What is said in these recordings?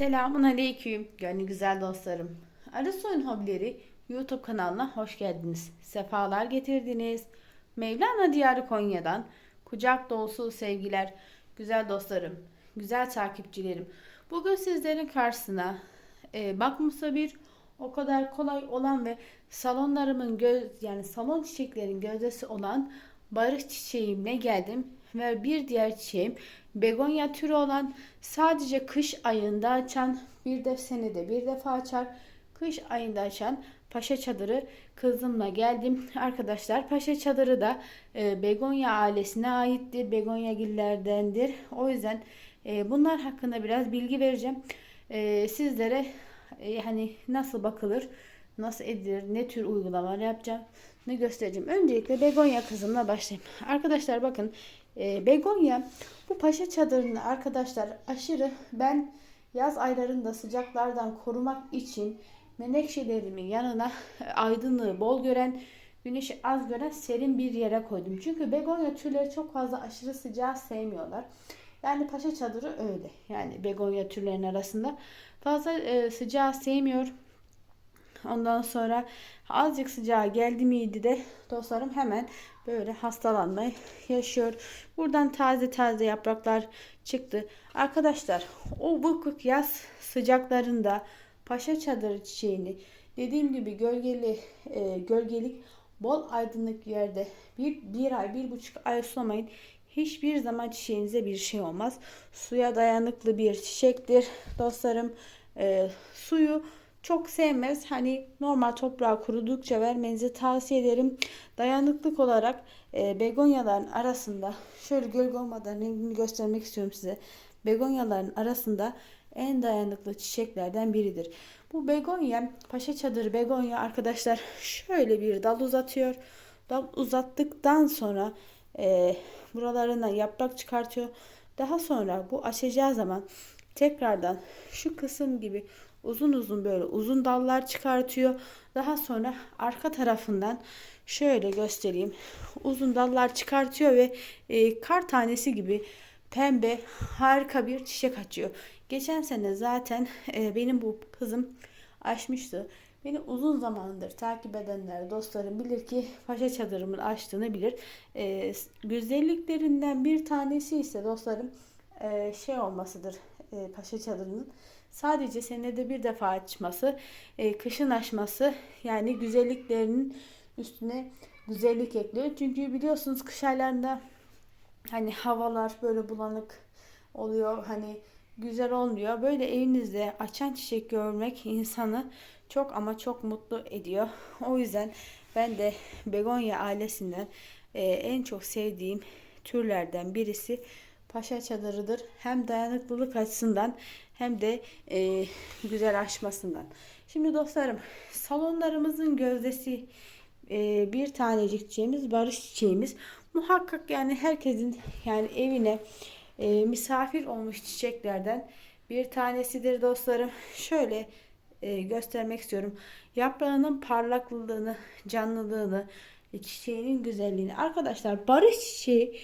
Selamun aleyküm gönlü güzel dostlarım. Arasoyun Hobileri YouTube kanalına hoş geldiniz. Sefalar getirdiniz. Mevlana Diyarı Konya'dan kucak dolusu sevgiler güzel dostlarım, güzel takipçilerim. Bugün sizlerin karşısına e, bakmışsa bir o kadar kolay olan ve salonlarımın göz yani salon çiçeklerin gözdesi olan barış çiçeğimle geldim ve bir diğer çiçeğim begonya türü olan sadece kış ayında açan bir de senede bir defa açar. Kış ayında açan paşa çadırı kızımla geldim. Arkadaşlar paşa çadırı da e, begonya ailesine aittir. Begonya gillerdendir. O yüzden e, bunlar hakkında biraz bilgi vereceğim. E, sizlere e, hani nasıl bakılır, nasıl edilir, ne tür uygulamalar yapacağım, ne göstereceğim. Öncelikle begonya kızımla başlayayım. Arkadaşlar bakın e, begonya bu paşa çadırını arkadaşlar aşırı ben yaz aylarında sıcaklardan korumak için menekşelerimin yanına aydınlığı bol gören güneşi az gören serin bir yere koydum. Çünkü begonya türleri çok fazla aşırı sıcağı sevmiyorlar. Yani paşa çadırı öyle. Yani begonya türlerinin arasında fazla e, sıcağı sevmiyor. Ondan sonra azıcık sıcağı geldi miydi de dostlarım hemen böyle hastalanma yaşıyor. Buradan taze taze yapraklar çıktı. Arkadaşlar o bıkkık yaz sıcaklarında paşa çadırı çiçeğini dediğim gibi gölgeli e, gölgelik bol aydınlık yerde bir, bir ay bir buçuk ay sulamayın. Hiçbir zaman çiçeğinize bir şey olmaz. Suya dayanıklı bir çiçektir dostlarım. E, suyu çok sevmez. Hani normal toprağa kurudukça vermenizi tavsiye ederim. Dayanıklık olarak e, begonyaların arasında şöyle gölge olmadan rengini göstermek istiyorum size. Begonyaların arasında en dayanıklı çiçeklerden biridir. Bu begonya, paşa çadırı begonya arkadaşlar şöyle bir dal uzatıyor. Dal uzattıktan sonra e, buralarına yaprak çıkartıyor. Daha sonra bu açacağı zaman tekrardan şu kısım gibi uzun uzun böyle uzun dallar çıkartıyor. Daha sonra arka tarafından şöyle göstereyim. Uzun dallar çıkartıyor ve e, kar tanesi gibi pembe harika bir çiçek açıyor. Geçen sene zaten e, benim bu kızım açmıştı. Beni uzun zamandır takip edenler, dostlarım bilir ki paşa çadırımın açtığını bilir. E, güzelliklerinden bir tanesi ise dostlarım e, şey olmasıdır e, paşa çadırının sadece senede bir defa açması, e, kışın açması yani güzelliklerinin üstüne güzellik ekliyor. Çünkü biliyorsunuz kış aylarında hani havalar böyle bulanık oluyor. Hani güzel olmuyor. Böyle evinizde açan çiçek görmek insanı çok ama çok mutlu ediyor. O yüzden ben de begonya ailesinden e, en çok sevdiğim türlerden birisi paşa çadırıdır. Hem dayanıklılık açısından hem de e, güzel açmasından. Şimdi dostlarım salonlarımızın gözdesi e, bir tanecik çiçeğimiz barış çiçeğimiz. Muhakkak yani herkesin yani evine e, misafir olmuş çiçeklerden bir tanesidir dostlarım. Şöyle e, göstermek istiyorum. Yaprağının parlaklılığını, canlılığını, çiçeğinin güzelliğini. Arkadaşlar barış çiçeği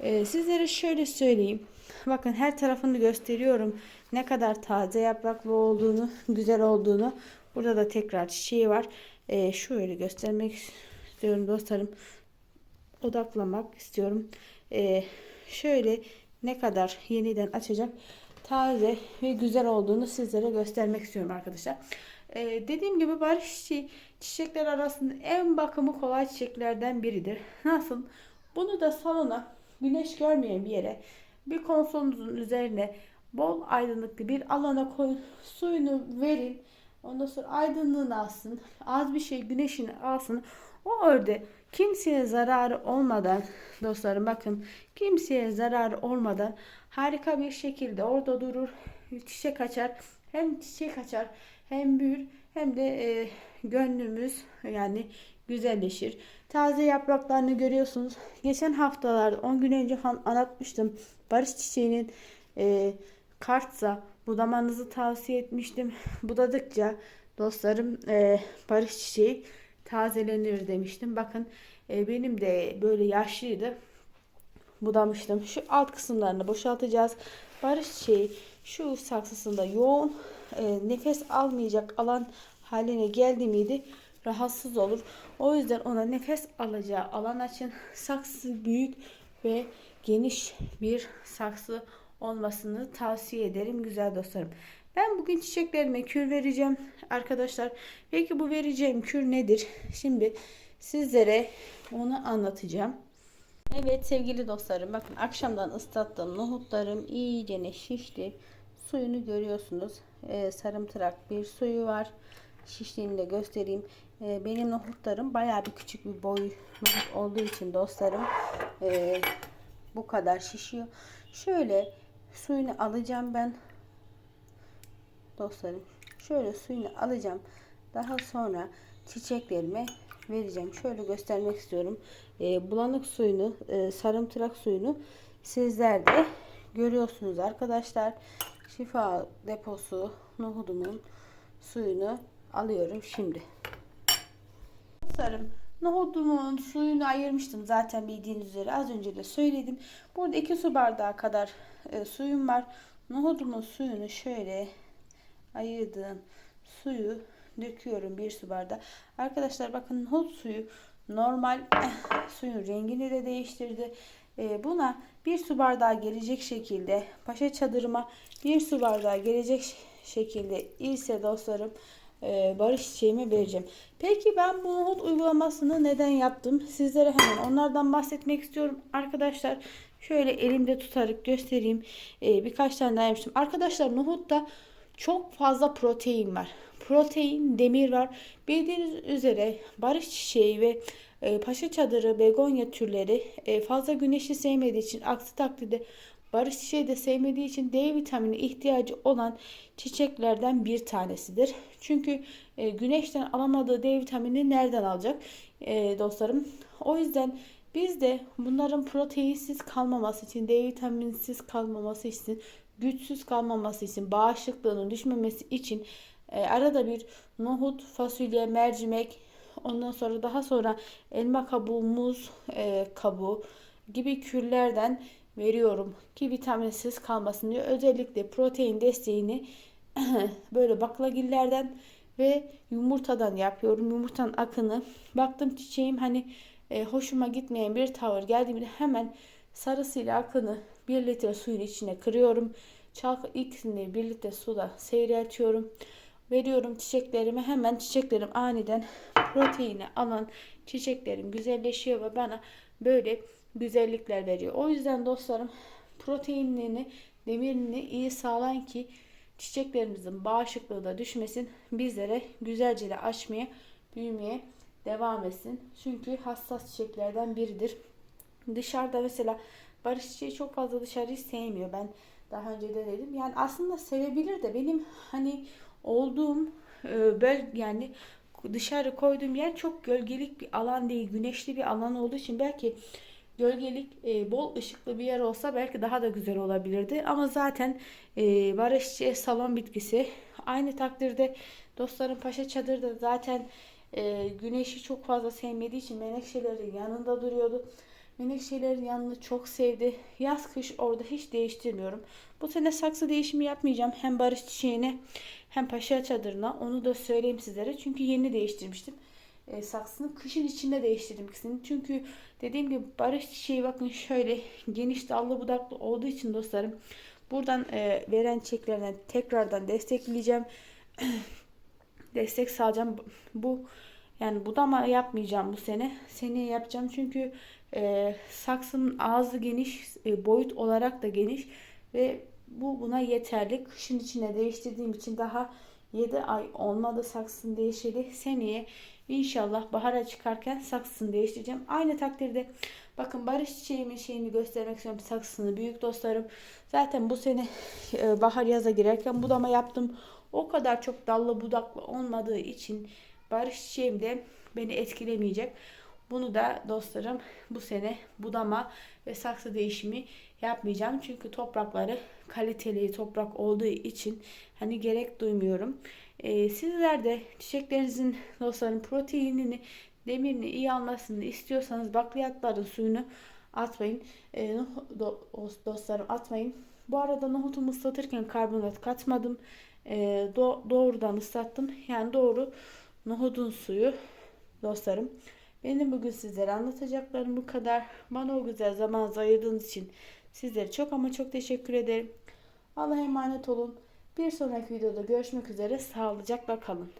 e, sizlere şöyle söyleyeyim. Bakın her tarafını gösteriyorum. Ne kadar taze yapraklı olduğunu, güzel olduğunu. Burada da tekrar çiçeği var. E, şöyle göstermek istiyorum dostlarım. Odaklamak istiyorum. E, şöyle ne kadar yeniden açacak taze ve güzel olduğunu sizlere göstermek istiyorum arkadaşlar. Ee, dediğim gibi barış çiçeği çiçekler arasında en bakımı kolay çiçeklerden biridir. Nasıl? Bunu da salona güneş görmeyen bir yere bir konsolunuzun üzerine bol aydınlıklı bir alana koyun. Suyunu verin. Ondan sonra aydınlığını alsın. Az bir şey güneşini alsın. O örde kimseye zararı olmadan dostlarım bakın kimseye zararı olmadan harika bir şekilde orada durur. Çiçek açar. Hem çiçek açar hem büyür hem de e, gönlümüz yani güzelleşir. Taze yapraklarını görüyorsunuz. Geçen haftalarda 10 gün önce anlatmıştım. Barış çiçeğinin e, kartsa budamanızı tavsiye etmiştim. Budadıkça dostlarım e, barış çiçeği tazelenir demiştim. Bakın e, benim de böyle yaşlıydı. Budamıştım. Şu alt kısımlarını boşaltacağız. Barış çiçeği şu saksısında yoğun e, nefes almayacak alan haline geldi miydi rahatsız olur. O yüzden ona nefes alacağı alan açın. Saksı büyük ve geniş bir saksı olmasını tavsiye ederim güzel dostlarım. Ben bugün çiçeklerime kür vereceğim arkadaşlar. Peki bu vereceğim kür nedir? Şimdi sizlere onu anlatacağım. Evet sevgili dostlarım bakın akşamdan ıslattığım nohutlarım iyice şişti. Suyunu görüyorsunuz. Ee, sarımtırak bir suyu var. Şiştiğini de göstereyim. Ee, benim nohutlarım bayağı bir küçük bir boy nohut olduğu için dostlarım ee, bu kadar şişiyor. Şöyle suyunu alacağım ben dostlarım. Şöyle suyunu alacağım. Daha sonra çiçeklerime vereceğim. Şöyle göstermek istiyorum. E, bulanık suyunu, e, sarımtırak suyunu sizler de görüyorsunuz arkadaşlar. Şifa deposu nohudumun suyunu alıyorum şimdi. Dostlarım nohudumun suyunu ayırmıştım zaten bildiğiniz üzere az önce de söyledim. Burada 2 su bardağı kadar e, suyum var. Nohudumun suyunu şöyle ayırdığım suyu döküyorum bir su bardağı. Arkadaşlar bakın nohut suyu normal suyun rengini de değiştirdi. Ee, buna bir su bardağı gelecek şekilde paşa çadırıma bir su bardağı gelecek şekilde ise dostlarım e, barış çiçeğimi vereceğim. Peki ben bu nohut uygulamasını neden yaptım? Sizlere hemen onlardan bahsetmek istiyorum. Arkadaşlar şöyle elimde tutarak göstereyim. Ee, birkaç tane daha yapmıştım. Arkadaşlar nohutta çok fazla protein var. Protein, demir var. Bildiğiniz üzere barış çiçeği ve e, paşa çadırı, begonya türleri e, fazla güneşi sevmediği için aksi takdirde barış çiçeği de sevmediği için D vitamini ihtiyacı olan çiçeklerden bir tanesidir. Çünkü e, güneşten alamadığı D vitamini nereden alacak e, dostlarım? O yüzden biz de bunların proteinsiz kalmaması için, D vitaminsiz kalmaması için güçsüz kalmaması için, bağışıklığının düşmemesi için e, arada bir nohut, fasulye, mercimek, ondan sonra daha sonra elma kabuğu, muz e, kabuğu gibi kürlerden veriyorum ki vitaminsiz kalmasın diye. Özellikle protein desteğini böyle baklagillerden ve yumurtadan yapıyorum. Yumurtanın akını. Baktım çiçeğim hani e, hoşuma gitmeyen bir tavır geldiğimde hemen sarısıyla akını 1 litre suyun içine kırıyorum. Çalk ikisini bir litre suda seyreltiyorum. Veriyorum çiçeklerime hemen çiçeklerim aniden proteini alan çiçeklerim güzelleşiyor ve bana böyle güzellikler veriyor. O yüzden dostlarım proteinini, demirini iyi sağlayın ki çiçeklerimizin bağışıklığı da düşmesin. Bizlere güzelce de açmaya, büyümeye devam etsin. Çünkü hassas çiçeklerden biridir. Dışarıda mesela barış çiçeği çok fazla dışarıyı sevmiyor. Ben daha önce de dedim. Yani aslında sevebilir de benim hani olduğum e, böl yani dışarı koyduğum yer çok gölgelik bir alan değil. Güneşli bir alan olduğu için belki gölgelik e, bol ışıklı bir yer olsa belki daha da güzel olabilirdi. Ama zaten e, barış çiçeği salon bitkisi. Aynı takdirde dostlarım paşa çadırda zaten e, güneşi çok fazla sevmediği için menekşelerin yanında duruyordu. Menekşelerin yanını çok sevdi. Yaz kış orada hiç değiştirmiyorum. Bu sene saksı değişimi yapmayacağım. Hem barış çiçeğine hem paşa çadırına. Onu da söyleyeyim sizlere. Çünkü yeni değiştirmiştim. E, saksını kışın içinde değiştirdim ikisini. Çünkü dediğim gibi barış çiçeği bakın şöyle geniş dallı budaklı olduğu için dostlarım. Buradan e, veren çiçeklerden tekrardan destekleyeceğim. Destek sağlayacağım. Bu yani budama yapmayacağım bu sene. Seneye yapacağım çünkü e, saksının ağzı geniş, e, boyut olarak da geniş ve bu buna yeterli. Kışın içine değiştirdiğim için daha 7 ay olmadı saksının değişeli. Seneye inşallah bahara çıkarken saksını değiştireceğim. Aynı takdirde bakın barış çiçeğimin şeyini göstermek istiyorum. Saksını büyük dostlarım. Zaten bu sene e, bahar yaza girerken budama yaptım. O kadar çok dallı budaklı olmadığı için barış çiçeğim de beni etkilemeyecek. Bunu da dostlarım bu sene budama ve saksı değişimi yapmayacağım. Çünkü toprakları kaliteli toprak olduğu için hani gerek duymuyorum. Ee, sizler de çiçeklerinizin dostlarım proteinini, demirini iyi almasını istiyorsanız bakliyatların suyunu atmayın. Ee, dostlarım atmayın. Bu arada nohutumu ıslatırken karbonat katmadım. Ee, do- doğrudan ıslattım. Yani doğru nohudun suyu dostlarım. Benim bugün sizlere anlatacaklarım bu kadar. Bana o güzel zamanınızı ayırdığınız için sizlere çok ama çok teşekkür ederim. Allah'a emanet olun. Bir sonraki videoda görüşmek üzere. Sağlıcakla kalın.